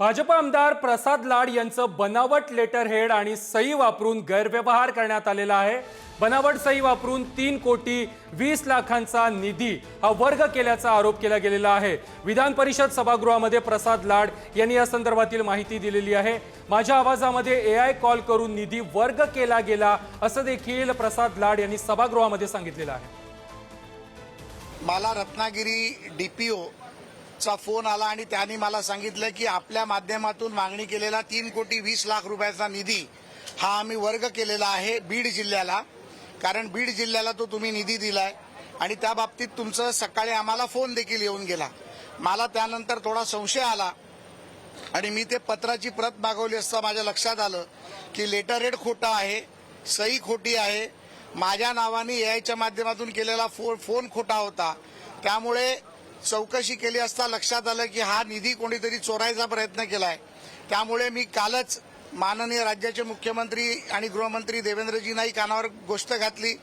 भाजप आमदार प्रसाद लाड यांचं बनावट लेटर हेड आणि सही वापरून गैरव्यवहार करण्यात आलेला आहे. बनावट सही वापरून तीन कोटी वीस लाखांचा निधी हा वर्ग केल्याचा आरोप केला गेलेला आहे. विधान परिषद सभागृहामध्ये प्रसाद लाड यांनी या संदर्भातील माहिती दिलेली आहे. माझ्या आवाजामध्ये ए आय कॉल करून निधी वर्ग केला गेला असं देखील प्रसाद लाड यांनी सभागृहामध्ये सांगितलेलं आहे. मला रत्नागिरी डी पी ओ चा फोन आला आणि त्यांनी मला सांगितलं की आपल्या माध्यमातून मागणी केलेला तीन कोटी वीस लाख रुपयाचा निधी हा आम्ही वर्ग केलेला आहे बीड जिल्ह्याला. कारण बीड जिल्ह्याला तो तुम्ही निधी दिलाय. आणि त्या बाबतीत तुमचं सकाळी आम्हाला फोन देखील येऊन गेला. मला त्यानंतर थोडा संशय आला. आणि मी ते पत्राची प्रत मागवली असता माझ्या लक्षात आलं की लेटर रेड खोटा आहे सही खोटी आहे. माझ्या नावाने एआयच्या माध्यमातून केलेला फो फोन खोटा होता. त्यामुळे चौकशी केली असता लक्षात आलं की हा निधी कोणीतरी चोरायचा प्रयत्न केलाय. त्यामुळे मी कालच माननीय राज्याचे मुख्यमंत्री आणि गृहमंत्री देवेंद्रजींनाही कानावर गोष्ट घातली.